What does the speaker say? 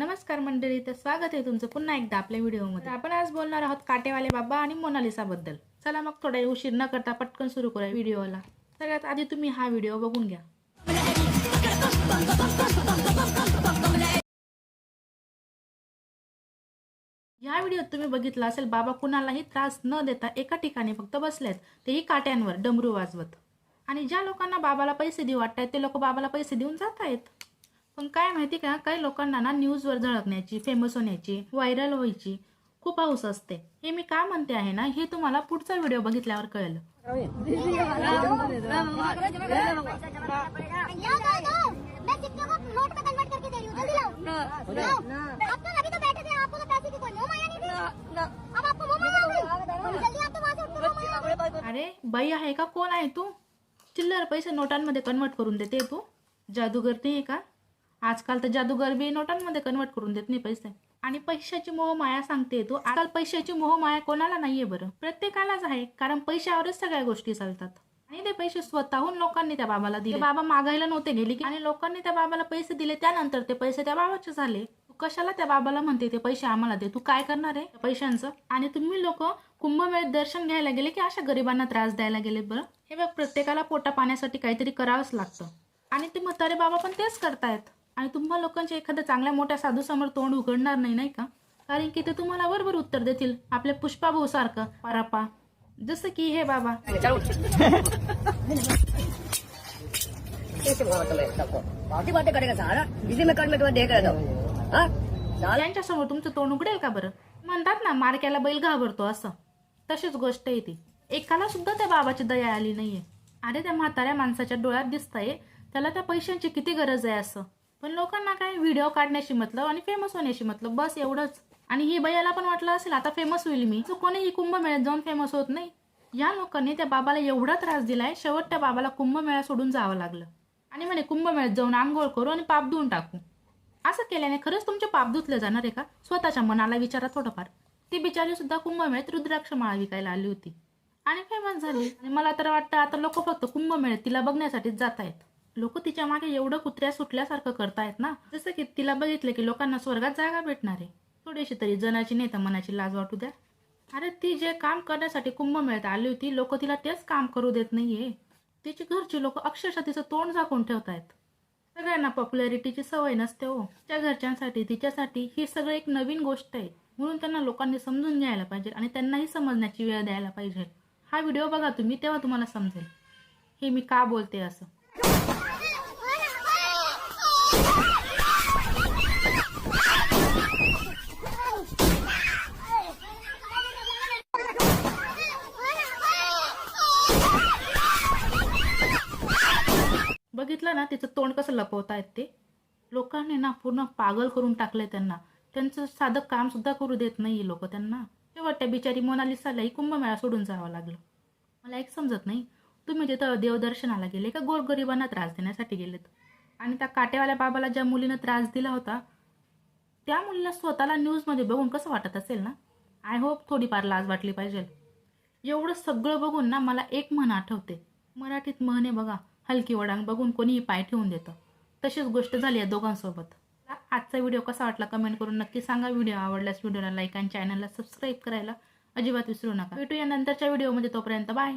नमस्कार मंडळी तर स्वागत आहे तुमचं पुन्हा एकदा आपल्या व्हिडिओमध्ये. आपण आज बोलणार आहोत काटेवाले बाबा आणि मोनालिसाबद्दल चला मग थोडा उशीर न करता पटकन सुरू करूया व्हिडिओला. सगळ्यात आधी तुम्ही हा व्हिडिओ बघून घ्या. या व्हिडिओत तुम्ही बघितला असेल बाबा कुणालाही त्रास न देता एका ठिकाणी फक्त बसलेत. तेही काट्यांवर डमरू वाजवत. आणि ज्या लोकांना बाबाला पैसे देऊ वाटतायत ते लोक बाबाला पैसे देऊन जात आहेत पण काय माहिती का? काही लोकांना ना न्यूजवर झळकण्याची फेमस होण्याची व्हायरल व्हायची खूप हौस असते. हे मी का म्हणते आहे ना हे तुम्हाला पुढचा व्हिडिओ बघितल्यावर कळेल. अरे बाई आहे का? कोण आहे तू? चिल्लर पैसे नोटांमध्ये कन्वर्ट करून देते तू. जादूगर नाही आहे का? आजकाल तर जादूगर बी नोटांमध्ये कन्वर्ट करून देत नाही पैसे. आणि पैशाची मोह माया सांगते तू. आजकाल पैशाची मोह माया कोणाला नाहीये बरं. प्रत्येकालाच आहे कारण पैशावरच सगळ्या गोष्टी चालतात. आणि ते पैसे स्वतःहून लोकांनी त्या बाबाला दिले. बाबा मागायला नव्हते गेले की आणि लोकांनी त्या बाबाला पैसे दिले त्यानंतर ते पैसे त्या बाबाचे झाले. तू कशाला त्या बाबाला म्हणते ते पैसे आम्हाला दे. तू काय करणार आहे? पैशांचं. आणि तुम्ही लोक कुंभमेळ्यात दर्शन घ्यायला गेले की अशा गरिबांना त्रास द्यायला गेले बरं? हे बघ प्रत्येकाला पोटा पाण्यासाठी काहीतरी करावंच लागतं. आणि ते म्हातारे बाबा पण तेच करतायत. आणि तुम्हा लोकांच्या एखाद्या चांगल्या मोठ्या साधू समोर तोंड उघडणार नाही नाही का? कारण की ते तुम्हाला बरोबर उत्तर देतील आपल्या पुष्पाभाऊ सारखं. परापा. जसं की हे बाबा. यांच्यासमोर तुमचं तोंड उघडेल का बरं? म्हणतात ना मारक्याला बैल घाबरतो असं. तशीच गोष्ट आहे ती. एकाला सुद्धा त्या बाबाची दया आली नाहीये. अरे त्या म्हाताऱ्या माणसाच्या डोळ्यात दिसतंय त्याला त्या पैशांची किती गरज आहे असं. पण लोकांना काय व्हिडिओ काढण्याशी मतलब आणि फेमस होण्याशी मतलब बस एवढंच. आणि ही बयाला पण वाटलं असेल आता फेमस होईल मी. तर कोणीही कुंभमेळ्यात जाऊन फेमस होत नाही. या लोकांनी त्या बाबाला एवढा त्रास दिलाय शेवट त्या बाबाला कुंभमेळा सोडून जावं लागलं. आणि म्हणे कुंभमेळ्यात जाऊन आंघोळ करू आणि पाप धुवून टाकू. असं केल्याने खरंच तुमचे पाप धुतले जाणार आहे का? स्वतःच्या मनाला विचारा थोडंफार. ती बिचारी सुद्धा कुंभमेळ्यात रुद्राक्ष माळा विकायला आली होती. आणि फेमस झाली. आणि मला तर वाटतं आता लोक फक्त कुंभमेळ्यात तिला बघण्यासाठीच जात आहेत लोक तिच्यामागे एवढं कुत्र्या सुटल्यासारखं करतायत ना. जसं की तिला बघितलं की लोकांना स्वर्गात जागा भेटणार आहे. थोडीशी तरी जनाची नाही तर मनाची लाज वाटू द्या. अरे ती जे काम करण्यासाठी कुंभमेळ्यात आली होती लोक तिला तेच काम करू देत नाहीये. तिची घरची लोक अक्षरशः तिचं तोंड झाकून ठेवतायत. सगळ्यांना पॉप्युलॅरिटीची सवय नसते हो. त्या घरच्यांसाठी तिच्यासाठी ही सगळं एक नवीन गोष्ट आहे. म्हणून त्यांना लोकांनी समजून घ्यायला पाहिजे आणि त्यांनाही समजण्याची वेळ द्यायला पाहिजे. हा व्हिडिओ बघा तुम्ही तेव्हा तुम्हाला समजेल. हे मी का बोलते असं. बघितलं ना तिचं तोंड कसं लपवतायत ते? लोकांनी ना पूर्ण पागल करून टाकलंय त्यांना. त्यांचं साधं काम सुद्धा करू देत नाही लोक त्यांना. तेव्हा त्या बिचारी मोनालिसालाही कुंभमेळा सोडून जावं लागलं. मला एक समजत नाही तुम्ही तिथं देवदर्शनाला गेले का गोरगरिबांना त्रास देण्यासाठी गेलेत? आणि त्या काटेवाल्या बाबाला ज्या मुलीनं त्रास दिला होता त्या मुलीला स्वतःला न्यूजमध्ये बघून कसं वाटत असेल ना? आय होप थोडीफार लाज वाटली पाहिजे. एवढं सगळं बघून ना मला एक म्हण आठवते. मराठीत म्हणे बघा हलकी वडांग बघून कोणीही पाय ठेवून देतं. तशीच गोष्ट झाली आहे दोघांसोबत. आजचा व्हिडिओ कसा वाटला कमेंट करून नक्की सांगा. व्हिडिओ आवडल्यास व्हिडिओला लाईक आणि चॅनलला सबस्क्राईब करायला अजिबात विसरू नका. भेटूया नंतरच्या व्हिडिओमध्ये. तोपर्यंत बाय.